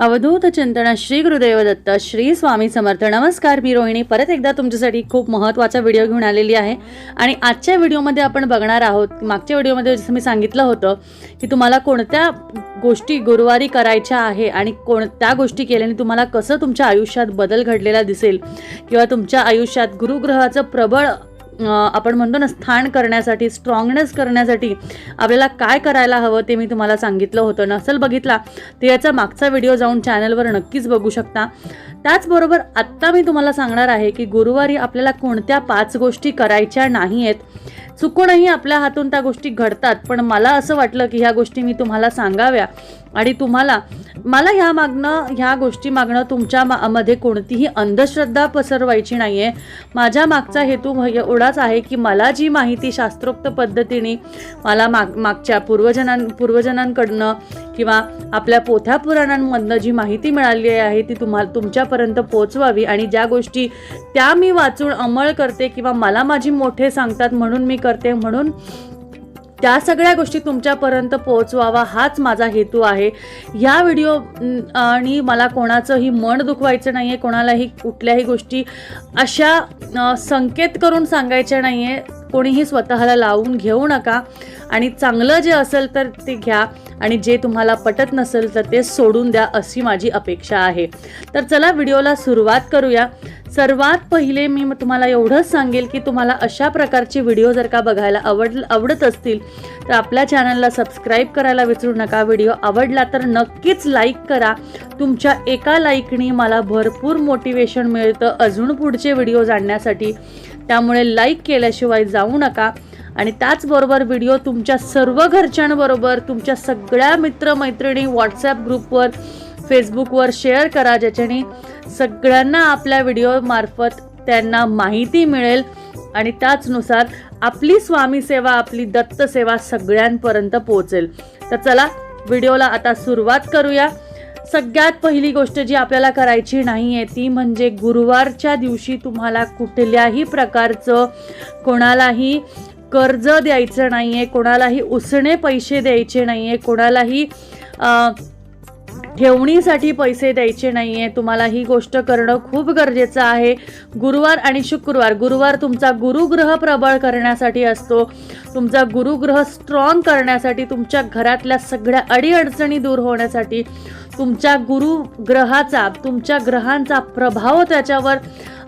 अवधूत चिंतन श्री गुरुदेव दत्त श्री स्वामी समर्थ. नमस्कार मी रोहिणी. परत एकदा तुमच्यासाठी खूप महत्त्वाचा व्हिडिओ घेऊन आलेली आहे. आणि आजच्या व्हिडिओमध्ये आपण बघणार आहोत मागच्या व्हिडिओमध्ये जसं मी सांगितलं होतं की तुम्हाला कोणत्या गोष्टी गुरुवारी करायच्या आहे आणि कोणत्या गोष्टी केल्याने तुम्हाला कसं तुमच्या आयुष्यात बदल घडलेला दिसेल किंवा तुमच्या आयुष्यात गुरुग्रहाचं प्रबळ आपण म्हणतो ना स्थान करण्यासाठी स्ट्रॉंगनेस करण्यासाठी आपल्याला काय करायला हवं ते मी तुम्हाला सांगितलं होतं नसल बघितला तर याचा मागचा व्हिडिओ जाऊन चॅनलवर नक्कीच बघू शकता. त्याचबरोबर आत्ता मी तुम्हाला सांगणार आहे की गुरुवारी आपल्याला कोणत्या पाच गोष्टी करायच्या नाही आहेत चुकूनही आपल्या हातून त्या गोष्टी घडतात पण मला असं वाटलं की ह्या गोष्टी मी तुम्हाला सांगाव्या. आणि तुम्हाला मला ह्या मागणं ह्या गोष्टी मागणं तुमच्या मा मध्ये कोणतीही अंधश्रद्धा पसरवायची नाही आहे माझ्या मागचा हेतू एवढाच आहे की मला जी माहिती शास्त्रोक्त पद्धतीने मला माग मागच्या पूर्वजनां पूर्वजनांकडनं किंवा आपल्या पोथ्या पुराणांमधनं जी माहिती मिळाली आहे ती तुम्हाला तुमच्यापर्यंत पोचवावी आणि ज्या गोष्टी त्या मी वाचून अंमळ करते किंवा मला माझी मोठे सांगतात म्हणून मी करते म्हणून त्या सगळ्या गोष्टी तुमच्यापर्यंत पोहोचवावा हाच माझा हेतू आहे. ह्या व्हिडिओ आणि मला कोणाचंही मन दुखवायचं नाही आहे कोणालाही कुठल्याही गोष्टी अशा संकेत करून सांगायच्या नाही आहे कोणीही स्वतःला लावून घेऊ नका. आणि चांगलं जे असेल तर ते घ्या. आणि जे तुम्हाला पटत नसेल तर ते सोडून द्या अशी माझी अपेक्षा आहे. तर चला व्हिडिओला सुरुवात करूया. सर्वात पहिले मी मग तुम्हाला एवढंच सांगेल की तुम्हाला अशा प्रकारचे व्हिडिओ जर का बघायला आवड आवडत असतील तर आपल्या चॅनलला सबस्क्राईब करायला विसरू नका. व्हिडिओ आवडला तर नक्कीच लाईक करा. तुमच्या एका लाईकनी मला भरपूर मोटिवेशन मिळतं अजून पुढचे व्हिडिओ जाणण्यासाठी. त्यामुळे लाईक केल्याशिवाय जाऊ नका. आणि त्याचबरोबर व्हिडिओ तुमच्या सर्व घरच्यांबरोबर तुमच्या सगळ्या मित्रमैत्रिणी व्हॉट्सॲप ग्रुपवर फेसबुकवर शेअर करा ज्याच्याने सगळ्यांना आपल्या व्हिडिओमार्फत त्यांना माहिती मिळेल. आणि त्याचनुसार आपली स्वामी सेवा आपली दत्त सेवा सगळ्यांपर्यंत पोहोचेल. तर चला व्हिडिओला आता सुरुवात करूया. सगळ्यात पहिली गोष्ट जी आपल्याला करायची नाही आहे ती म्हणजे गुरुवारच्या दिवशी तुम्हाला कुठल्याही प्रकारचं कोणालाही कर्ज द्यायचं नाही आहे कोणालाही उसणे पैसे द्यायचे नाही आहे कोणालाही ठेवणीसाठी पैसे द्यायचे नाही आहे तुम्हाला ही गोष्ट करणं खूप गरजेचं आहे. गुरुवार आणि शुक्रवार गुरुवार तुमचा गुरुग्रह प्रबळ करण्यासाठी असतो. तुमचा गुरुग्रह स्ट्रॉंग करण्यासाठी तुमच्या घरातल्या सगळ्या अडीअडचणी दूर होण्यासाठी तुमच्या गुरुग्रहाचा तुमच्या ग्रहांचा प्रभाव त्याच्यावर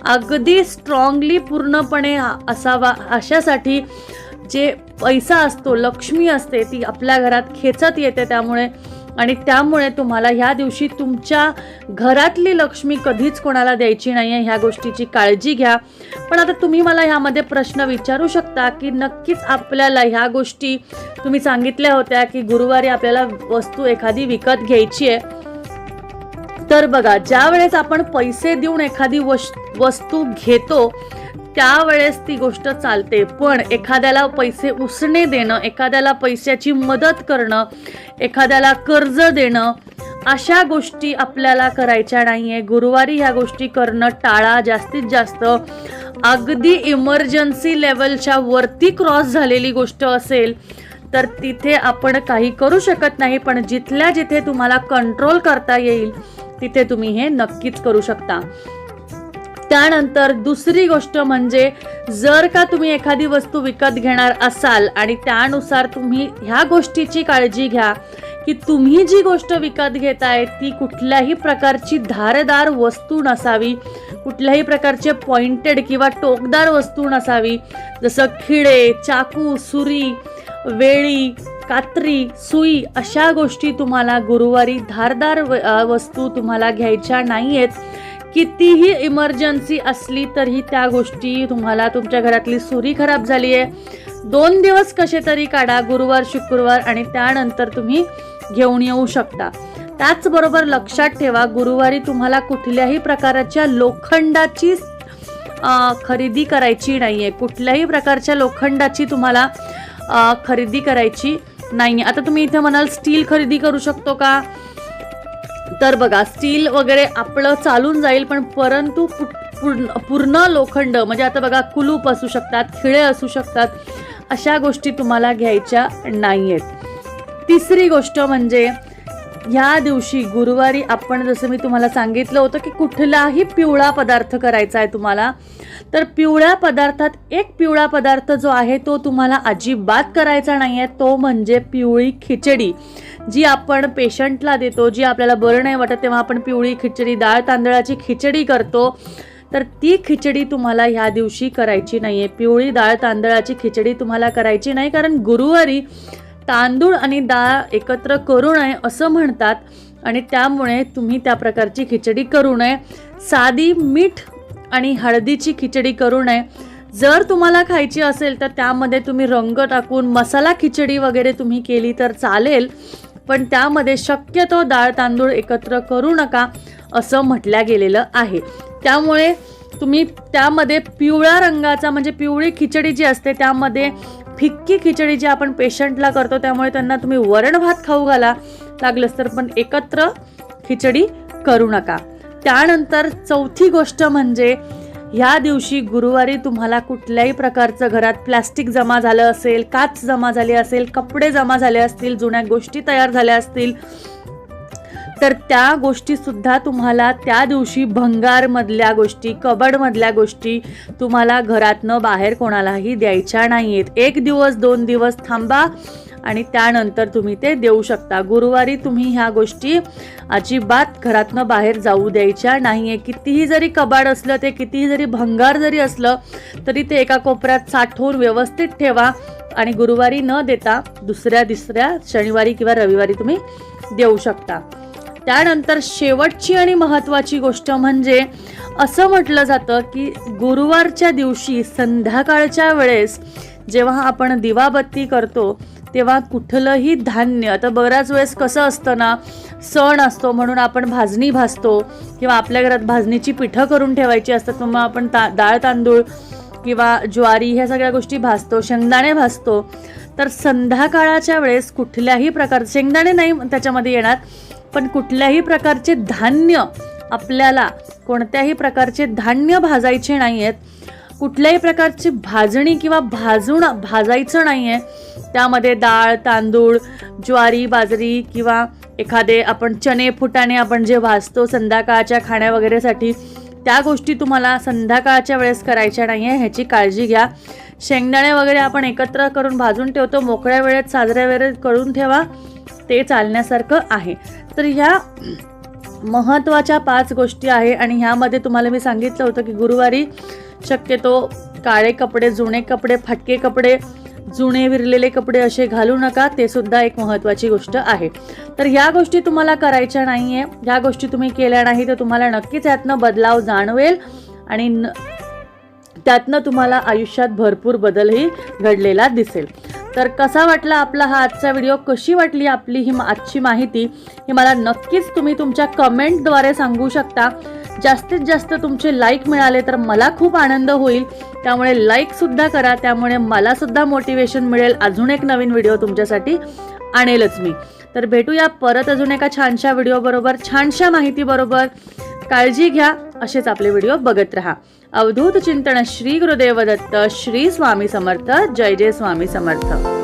अगदी स्ट्रॉंगली पूर्णपणे असावा. अशासाठी जे पैसा असतो लक्ष्मी असते ती आपल्या घरात खेचत येते. त्यामुळे आणि त्यामुळे तुम्हाला ह्या दिवशी तुमच्या घरातली लक्ष्मी कधीच कोणाला द्यायची नाही आहे ह्या गोष्टीची काळजी घ्या. पण आता तुम्ही मला ह्यामध्ये प्रश्न विचारू शकता की नक्कीच आपल्याला ह्या गोष्टी तुम्ही सांगितल्या होत्या की गुरुवारी आपल्याला वस्तू एखादी विकत घ्यायची आहे. तर बघा ज्या वेळेस आपण पैसे देऊन एखादी वश वस्तू घेतो त्यावेळेस ती गोष्ट चालते. पण एखाद्याला पैसे उसणे देणं एखाद्याला पैशाची मदत करणं एखाद्याला कर्ज देणं अशा गोष्टी आपल्याला करायच्या नाही आहे गुरुवारी ह्या गोष्टी करणं टाळा जास्तीत जास्त. अगदी इमर्जन्सी लेवलच्या वरती क्रॉस झालेली गोष्ट असेल तर तिथे आपण काही करू शकत नाही पण जिथल्या जिथे तुम्हाला कंट्रोल करता येईल तिथे तुम्ही हे नक्कीच करू शकता. त्यानंतर दुसरी गोष्ट म्हणजे जर का तुम्ही एखादी वस्तू विकत घेणार असाल आणि त्यानुसार तुम्ही ह्या गोष्टीची काळजी घ्या की तुम्ही जी गोष्ट विकत घेताय ती कुठल्याही प्रकारची धारदार वस्तू नसावी कुठल्याही प्रकारचे पॉइंटेड किंवा टोकदार वस्तू नसावी जसं खिळे चाकू सुरी वेळी कात्री सुई अशा गोष्टी तुम्हाला गुरुवारी धारदार वस्तू तुम्हाला घ्यायच्या नाही आहेत कितीही इमर्जन्सी असली तरी त्या गोष्टी तुम्हाला तुमच्या घरातली सुरी खराब झाली आहे दोन दिवस कसे तरी काढा गुरुवार शुक्रवार आणि त्यानंतर तुम्ही घेऊन येऊ शकता. त्याचबरोबर लक्षात ठेवा गुरुवारी तुम्हाला कुठल्याही प्रकारच्या लोखंडाची खरेदी करायची नाही आहे कुठल्याही प्रकारच्या लोखंडाची तुम्हाला खरेदी करायची नाही आहे आता तुम्ही इथे म्हणाल स्टील खरेदी करू शकतो का? तर बघा स्टील वगैरे आपलं चालून जाईल पण परंतु पु- पूर्ण पूर्ण लोखंड म्हणजे आता बघा कुलूप असू शकतात खिळे असू शकतात अशा गोष्टी तुम्हाला घ्यायच्या नाही आहेत तिसरी गोष्ट म्हणजे ह्या दिवशी गुरुवारी आपण जसं मी तुम्हाला सांगितलं होतं की कुठलाही पिवळा पदार्थ करायचा आहे तुम्हाला तर पिवळ्या पदार्थात एक पिवळा पदार्थ जो आहे तो तुम्हाला अजिबात करायचा नाही आहे तो म्हणजे पिवळी खिचडी जी आपण पेशंटला देतो जी आपल्याला बरं नाही वाटत तेव्हा आपण पिवळी खिचडी डाळ तांदळाची खिचडी करतो तर ती खिचडी तुम्हाला ह्या दिवशी करायची नाही आहे पिवळी डाळ तांदळाची खिचडी तुम्हाला करायची नाही कारण गुरुवारी तांदूळ आणि डाळ एकत्र करू नये असं म्हणतात आणि त्यामुळे तुम्ही त्या प्रकारची खिचडी करू नये. साधी मीठ आणि हळदीची खिचडी करू नये. जर तुम्हाला खायची असेल तर त्यामध्ये तुम्ही रंग टाकून मसाला खिचडी वगैरे तुम्ही केली तर चालेल पण त्यामध्ये शक्यतो डाळ तांदूळ एकत्र करू नका असं म्हटल्या गेलेलं आहे. त्यामुळे तुम्ही त्यामध्ये पिवळ्या रंगाचा म्हणजे पिवळी खिचडी जी असते त्यामध्ये फिक्की खिचडी जी आपण पेशंटला करतो त्यामुळे त्यांना तुम्ही वरण भात खाऊ घाला. लागलंच तर पण एकत्र खिचडी करू नका. त्यानंतर चौथी गोष्ट म्हणजे ह्या दिवशी गुरुवारी तुम्हाला कुठल्याही प्रकारचं घरात प्लॅस्टिक जमा झालं असेल काच जमा झाली असेल कपडे जमा झाले असतील जुन्या गोष्टी तयार झाल्या असतील तर त्या गोष्टीसुद्धा तुम्हाला त्या दिवशी भंगारमधल्या गोष्टी कबडमधल्या गोष्टी तुम्हाला घरातनं बाहेर कोणालाही द्यायच्या नाही आहेत एक दिवस दोन दिवस थांबा आणि त्यानंतर तुम्ही ते देऊ शकता. गुरुवारी तुम्ही ह्या गोष्टी अजिबात घरातनं बाहेर जाऊ द्यायच्या नाही आहे कितीही जरी कबाड असलं ते कितीही जरी भंगार जरी असलं तरी ते एका कोपऱ्यात साठवून व्यवस्थित ठेवा आणि गुरुवारी न देता दुसऱ्या तिसऱ्या शनिवारी किंवा रविवारी तुम्ही देऊ शकता. त्यानंतर शेवटची आणि महत्त्वाची गोष्ट म्हणजे असं म्हटलं जातं की गुरुवारच्या दिवशी संध्याकाळच्या वेळेस जेव्हा आपण दिवाबत्ती करतो तेव्हा कुठलंही धान्य आता बऱ्याच वेळेस कसं असतं ना सण असतो म्हणून आपण भाजणी भाजतो किंवा आपल्या घरात भाजणीची पिठं करून ठेवायची असतात मग आपण ता डाळ तांदूळ किंवा ज्वारी ह्या सगळ्या गोष्टी भाजतो शेंगदाणे भाजतो. तर संध्याकाळाच्या वेळेस कुठल्याही प्रकार शेंगदाणे नाही त्याच्यामध्ये येणार पण कुठल्याही प्रकारचे धान्य आपल्याला कोणत्याही प्रकारचे धान्य भाजायचे नाही आहेत कुठल्याही प्रकारची भाजणी किंवा भाजून भाजायचं नाही आहे त्यामध्ये डाळ तांदूळ ज्वारी बाजरी किंवा एखादे आपण चणे फुटाणे आपण जे भाजतो संध्याकाळच्या खाण्या वगैरेसाठी त्या गोष्टी तुम्हाला संध्याकाळच्या वेळेस करायच्या नाही आहे ह्याची काळजी घ्या. शेंगदाणे वगैरे आपण एकत्र करून भाजून ठेवतो. मोकळ्या वेळेत साजऱ्या वेळेत करून ठेवा. ते चालण्यासारखं आहे. तर ह्या महत्त्वाच्या पाच गोष्टी आहे आणि ह्यामध्ये तुम्हाला मी सांगितलं होतं की गुरुवारी शक्यतो काळे कपडे जुने कपडे फाटके कपडे जुने विरलेले कपडे असे घालू नका. ते सुद्धा एक महत्त्वाची गोष्ट आहे. तर ह्या गोष्टी तुम्हाला करायच्या नाही आहे ह्या गोष्टी तुम्ही केल्या नाही तर तुम्हाला नक्कीच यातनं बदलाव जाणवेल आणि न त्यातनं तुम्हाला आयुष्यात भरपूर बदलही घडलेला दिसेल. तर कसा वाटला आपला हा आजचा व्हिडिओ कशी वाटली आपली ही आजची माहिती? ही मला नक्कीच तुम्ही तुमच्या कमेंटद्वारे सांगू शकता. जास्तीत जास्त तुमचे लाईक मिळाले तर मला खूप आनंद होईल. त्यामुळे लाईकसुद्धा करा. त्यामुळे मलासुद्धा मोटिवेशन मिळेल. अजून एक नवीन व्हिडिओ तुमच्यासाठी आणेलच मी. तर भेटूया परत अजून एका छानशा व्हिडिओबरोबर छानशा माहितीबरोबर काळजी घ्या. असेच आपले व्हिडिओ बघत राहा. अवधूत चिंतन श्री गुरुदेव दत्त श्री स्वामी समर्थ जय जय स्वामी समर्थ.